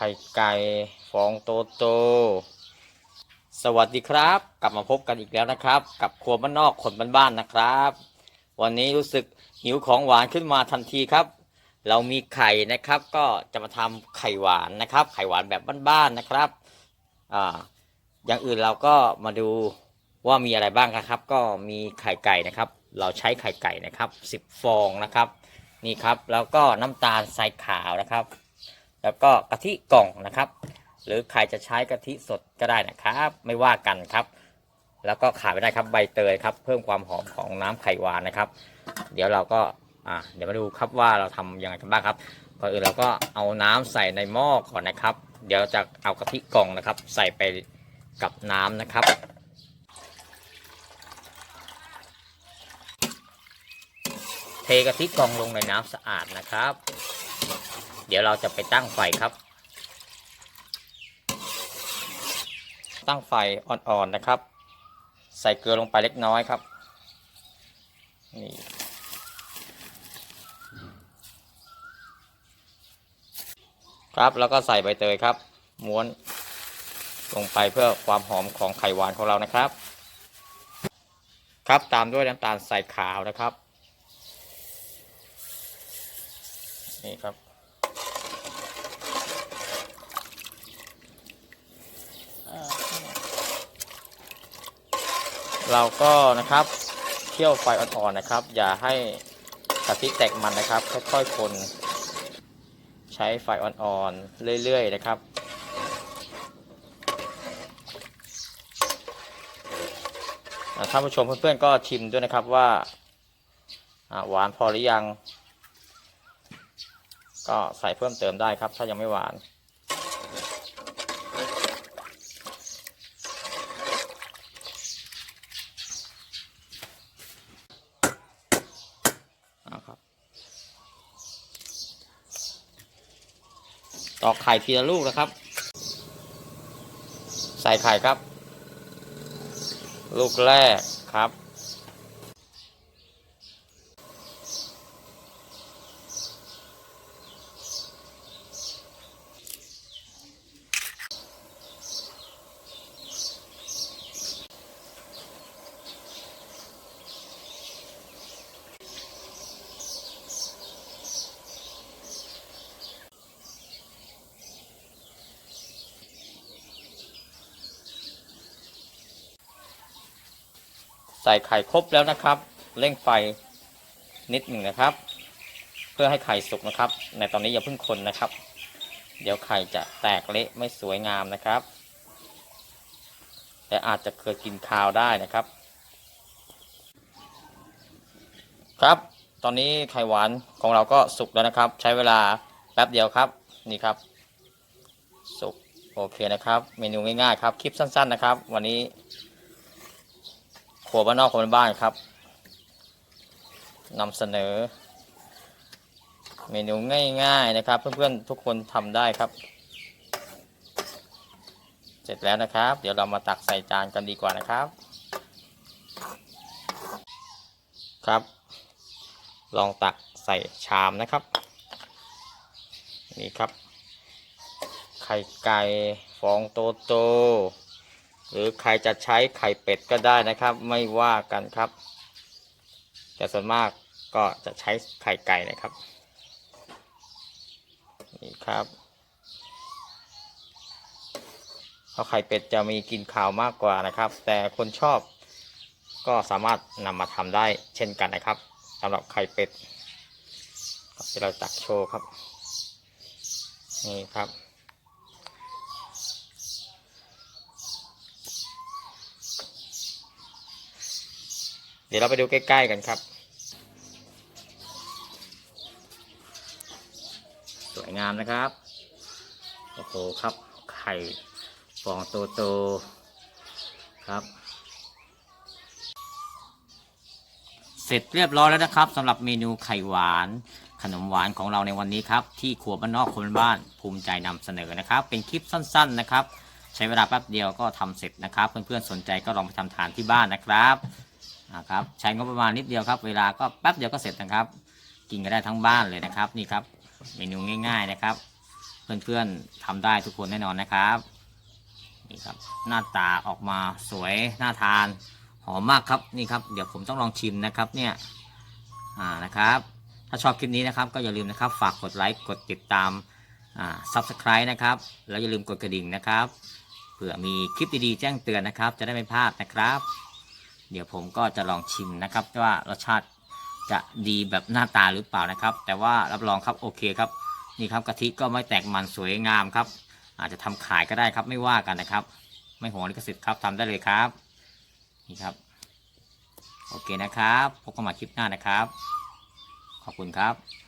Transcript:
ข่ไก่ฟองโตโต สวัสดีครับ กลับมาพบกันอีกแล้วนะครับ กับครัวบ้านนอกคนบ้านๆนะครับ วันนี้รู้สึกหิวของหวานขึ้นมาทันทีครับ เรามีไข่นะครับก็จะมาทำไข่หวานนะครับ ไข่หวานแบบบ้านๆนะครับอ่าอย่างอื่นเราก็มาดูว่ามีอะไรบ้างนะครับ ก็มีไข่ไก่นะครับ เราใช้ไข่ไก่นะครับ 10 ฟองนะครับ นี่ครับ แล้วก็น้ำตาลทรายขาวนะครับ แล้วก็กะทิกล่องนะครับ หรือใครจะใช้กะทิสดก็ได้นะครับ ไม่ว่ากันครับ แล้วก็ขาดไม่ได้ครับใบเตยครับ เพิ่มความหอมของน้ำไข่หวานนะครับ เดี๋ยวเราก็อ่าเดี๋ยวมาดูครับว่าเราทำยังไงกันบ้างครับก่อนอื่นเราก็เอาน้ำใส่ในหม้อก่อนนะครับ เดี๋ยวจะเอากะทิกล่องนะครับ ใส่ไปกับน้ำนะครับเทกะทิกล่องลงในน้ำสะอาดนะครับ เดี๋ยวเราจะไปตั้งไฟครับ ตั้งไฟอ่อนๆนะครับ ใส่เกลือลงไปเล็กน้อยครับ นี่ครับแล้วก็ใส่ใบเตยครับ ม้วนลงไปเพื่อความหอมของไข่หวานของเรานะครับ ครับตามด้วยน้ำตาลใส่ขาวนะครับ นี่ครับ เราก็นะครับเคี่ยวไฟอ่อนๆนะครับ อย่าให้กะทิแตกมันนะครับ ค่อยๆคนใช้ไฟอ่อนๆเรื่อยๆนะครับอ่าท่านผู้ชมเพื่อนๆก็ชิมด้วยนะครับว่าหวานพอหรือยัง ก็ใส่เพิ่มเติมได้ครับ ถ้ายังไม่หวาน เอาครับ ตอกไข่ทีละลูกนะครับ ใส่ไข่ครับ ลูกแรกครับ ใส่ไข่ครบแล้วนะครับ เร่งไฟนิดหนึ่งนะครับ เพื่อให้ไข่สุกนะครับ ในตอนนี้อย่าเพิ่งคนนะครับ เดี๋ยวไข่จะแตกเละไม่สวยงามนะครับแต่อาจจะเกิดกลินคาวได้นะครับ ครับ ตอนนี้ไข่หวานของเราก็สุกแล้วนะครับ ใช้เวลาแป๊บเดียวครับนี่ครับ สุกโอเคนะครับ เมนูง่ายๆครับคลิปสั้นๆนะครับ วันนี้ ครัวบ้านนอกคนบ้านครับนำเสนอ เมนูง่ายๆนะครับ เพื่อนๆทุกคนทำได้ครับ เสร็จแล้วนะครับ เดี๋ยวเรามาตักใส่จานกันดีกว่านะครับ ครับ ลองตักใส่ชามนะครับ นี่ครับ ไข่ไก่ฟองโตโต หรือใครจะใช้ไข่เป็ดก็ได้นะครับ ไม่ว่ากันครับ แต่ส่วนมากก็จะใช้ไข่ไก่นะครับนี่ครับเพราะไข่เป็ดจะมีกลิ่นขาวมากกว่านะครับ แต่คนชอบก็สามารถนำมาทำได้เช่นกันนะครับสำหรับไข่เป็ดครับที่เราตักโชว์ครับ นี่ครับ เดี๋ยวเราไปดูใกล้ๆกันครับ สวยงามนะครับ โอ้โหครับ ไข่ฟองโตๆครับเสร็จเรียบร้อยแล้วนะครับสำหรับเมนูไข่หวาน ขนมหวานของเราในวันนี้ครับ ที่ครัวบ้านนอกคนบ้านภูมิใจนำเสนอนะครับ เป็นคลิปสั้น ๆนะครับ ใช้เวลาแป๊บเดียวก็ทำเสร็จนะครับ เพื่อนๆสนใจก็ลองไปทำทานที่บ้านนะครับ นะครับใช้งบประมาณนิดเดียวครับ เวลาก็แป๊บเดียวก็เสร็จนะครับ กินกันได้ทั้งบ้านเลยนะครับนี่ครับเมนูง่าย ๆนะครับ เพื่อนๆทำได้ทุกคนแน่นอนนะครับนี่ครับหน้าตาออกมาสวยน่าทานหอมมากครับนี่ครับเดี๋ยวผมต้องลองชิมนะครับเนี่ยอ่านะครับ ถ้าชอบคลิปนี้นะครับ ก็อย่าลืมนะครับ ฝากกดไลค์กดติดตามอ่า subscribe นะครับแล้วอย่าลืมกดกระดิ่งนะครับเผื่อมีคลิปดีๆแจ้งเตือนนะครับ จะได้ไม่พลาดนะครับ เดี๋ยวผมก็จะลองชิมนะครับว่ารสชาติจะดีแบบหน้าตาหรือเปล่านะครับ แต่ว่ารับรองครับโอเคครับนี่ครับกะทิก็ไม่แตกมันสวยงามครับ อาจจะทำขายก็ได้ครับไม่ว่ากันนะครับ ไม่ห่วงลิขสิทธิ์ครับทำได้เลยครับนี่ครับ โอเคนะครับพบกันใหม่คลิปหน้านะครับ ขอบคุณครับ